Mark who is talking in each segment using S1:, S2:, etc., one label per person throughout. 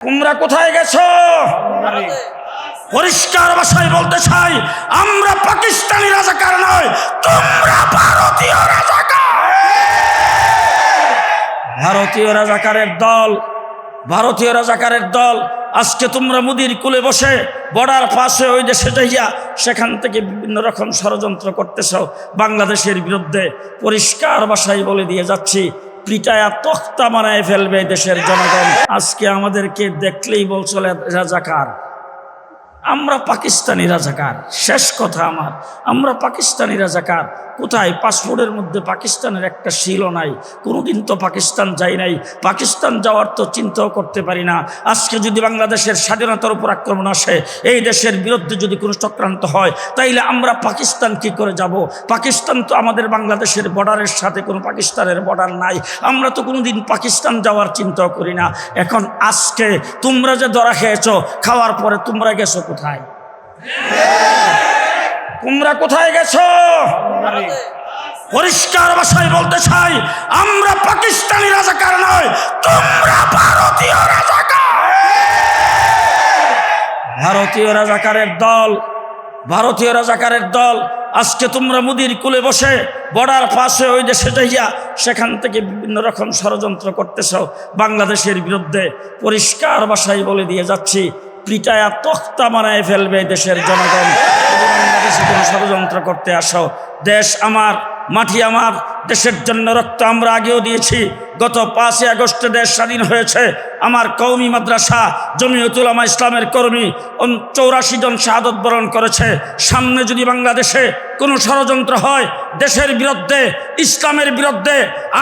S1: তোমরা কোথায় গেছো? পরিষ্কার ভাষায় বলতে চাই আমরা পাকিস্তানি রাজাকার নয় তোমরা ভারতীয় রাজাকার। ভারতীয় রাজাকারের দল ভারতীয় রাজাকারের দল আজকে তোমরা মুদির কুলে বসে বর্ডার পাশে ওই দেশে যাইয়া সেখান থেকে বিভিন্ন রকম ষড়যন্ত্র করতেছ। বাংলাদেশের বিরুদ্ধে পরিষ্কার ভাষায় বলে দিয়ে যাচ্ছি পিটায়া তক্তা মানায় ফেলবে দেশের জনগণ। আজকে আমাদেরকে দেখলেই বলছিল রাজাকার। আমরা পাকিস্তানি রাজাকার, শেষ কথা আমার। আমরা পাকিস্তানি রাজাকার, কোথায়? পাসপোর্টের মধ্যে পাকিস্তানের একটা শিলও নাই, কোনোদিন তো পাকিস্তান যাই নাই। পাকিস্তান যাওয়ার তো চিন্তাও করতে পারি না। আজকে যদি বাংলাদেশের স্বাধীনতার উপর আক্রমণ আসে, এই দেশের বিরুদ্ধে যদি কোনো চক্রান্ত হয়, তাইলে আমরা পাকিস্তান কি করে যাব? পাকিস্তান তো আমাদের বাংলাদেশের বর্ডারের সাথে কোনো পাকিস্তানের বর্ডার নাই। আমরা তো কোনোদিন পাকিস্তান যাওয়ার চিন্তাও করি না। এখন আজকে তোমরা যে ধরা খেয়েছো, খাওয়ার পরে তোমরা গেছো কোথায়? তোমরা কোথায় গেছো? পরিষ্কার ভাষায় বলতে চাই, আমরা পাকিস্তানি রাজাকার নয়, তোমরা ভারতীয় রাজাকার। ভারতীয় রাজাকারের দল, ভারতীয় রাজাকারের দল, আজকে তোমরা মুদির কুলে বসে, বর্ডার পাশে ওই দেশে যাইয়া সেখান থেকে বিভিন্ন রকম ষড়যন্ত্র করতেছ। বাংলাদেশের বিরুদ্ধে পরিষ্কার ভাষায় বলে দিয়ে যাচ্ছি পিটায়া তক্তা মানায় ফেলবে দেশের জনগণ। ষড়যন্ত্র করতে আসো। দেশ আমার মাটি আমার দেশের জন্য রক্ত আমরা আগেও দিয়েছি। গত পাঁচই আগস্টে দেশ স্বাধীন হয়েছে। আমার কৌমি মাদ্রাসা জমিয়তুল আমা ইসলামের কর্মী চৌরাশি জন শাহাদত বরণ করেছে। সামনে যদি বাংলাদেশে কোনো ষড়যন্ত্র হয়, দেশের বিরুদ্ধে, ইসলামের বিরুদ্ধে,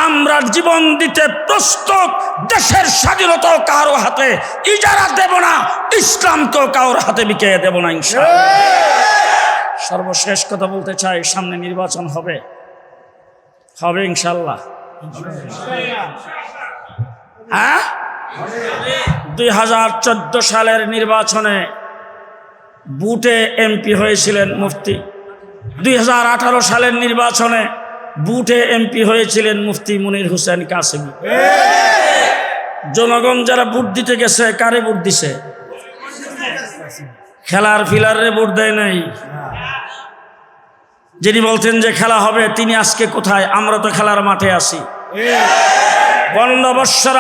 S1: আমরা জীবন দিতে প্রস্তুত। দেশের স্বাধীনতাও কারও হাতে ইজারা দেব না, ইসলামকেও কারোর হাতে বিকে দেব না, ইনশাআল্লাহ। সর্বশেষ কথা বলতে চাই, সামনে নির্বাচন হবে। হবে ইনশাল্লাহ। হ্যাঁ? দুই হাজার চোদ্দ সালের নির্বাচনে বুটে এমপি হয়েছিলেন মুফতি। দুই হাজার আঠারো সালের নির্বাচনে বুটে এমপি হয়েছিলেন মুফতি মুনির হুসেন কাসিমি। জনগণ যারা বুট দিতে গেছে, কারে বুট দিছে? খেলার ফিলারে বুট দেয় নাই। যিনি বলতেন যে খেলা হবে, তিনি আজকে কোথায়? আমরা তো খেলার মাঠে আসি পনেরো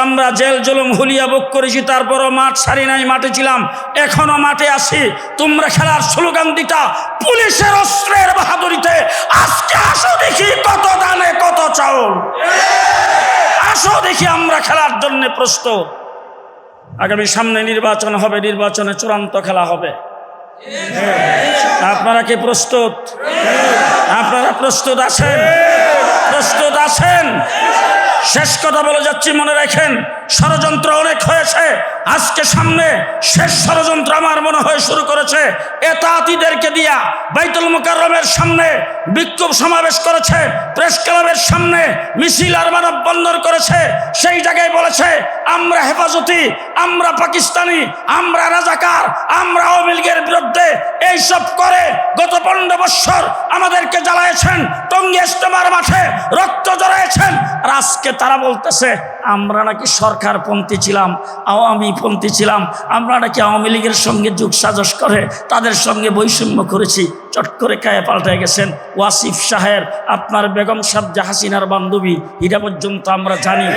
S1: আমরা জেল জুলুম, হুলিয়া বুক করেছি, তারপরও মাঠ সারি নাই, মাঠে ছিলাম। এখনও মাঠে আসি তোমরা খেলার স্লোগান দিতা, পুলিশের অস্ত্রের বাহাদুরিতে। আজকে আসো দেখি কত দানে কত চাউল। আসো দেখি আমরা খেলার জন্য প্রস্তুত। আগামী সামনে নির্বাচন হবে, নির্বাচনে চূড়ান্ত খেলা হবে। আপনারা কি প্রস্তুত? আপনারা প্রস্তুত আছেন? প্রস্তুত আছেন? শেষ কথা বলে যাচ্ছি, মনে রাখেন, ষড়যন্ত্র অনেক হয়েছে। আজকে সামনে শেষ ষড়যন্ত্র আমার মনে হয় শুরু করেছে। এতাতিদেরকে দিয়া বাইতুল মুকাররমের সামনে বিক্ষোভ সমাবেশ করেছে, প্রেস ক্লাবের সামনে মিছিল আর মানববন্ধন করেছে। সেই জায়গায় বলেছে, আমরা হেফাজতি, আমরা পাকিস্তানি, আমরা রাজাকার, আমরা আওয়ামী লীগের বিরুদ্ধে এইসব করে গত পনেরো বৎসর আমাদেরকে জ্বালাইছেন টঙ্গি ইস্তেমার মাঠে রক্ত জড়াইছেন আর আজকে তারা বলতেছে, আমরা নাকি সরকারপন্থী ছিলাম আওয়ামী পন্থী ছিলাম, আমরা নাকি আওয়ামী লীগের সঙ্গে যুগ সাজস করে তাদের সঙ্গে বৈষম্য করেছি। চট করে কায়ে পাল্টায় গেছেন ওয়াসিফ সাহেব, আপনার বেগম সাজ্জা হাসিনার বান্ধবী এটা পর্যন্ত আমরা জানি।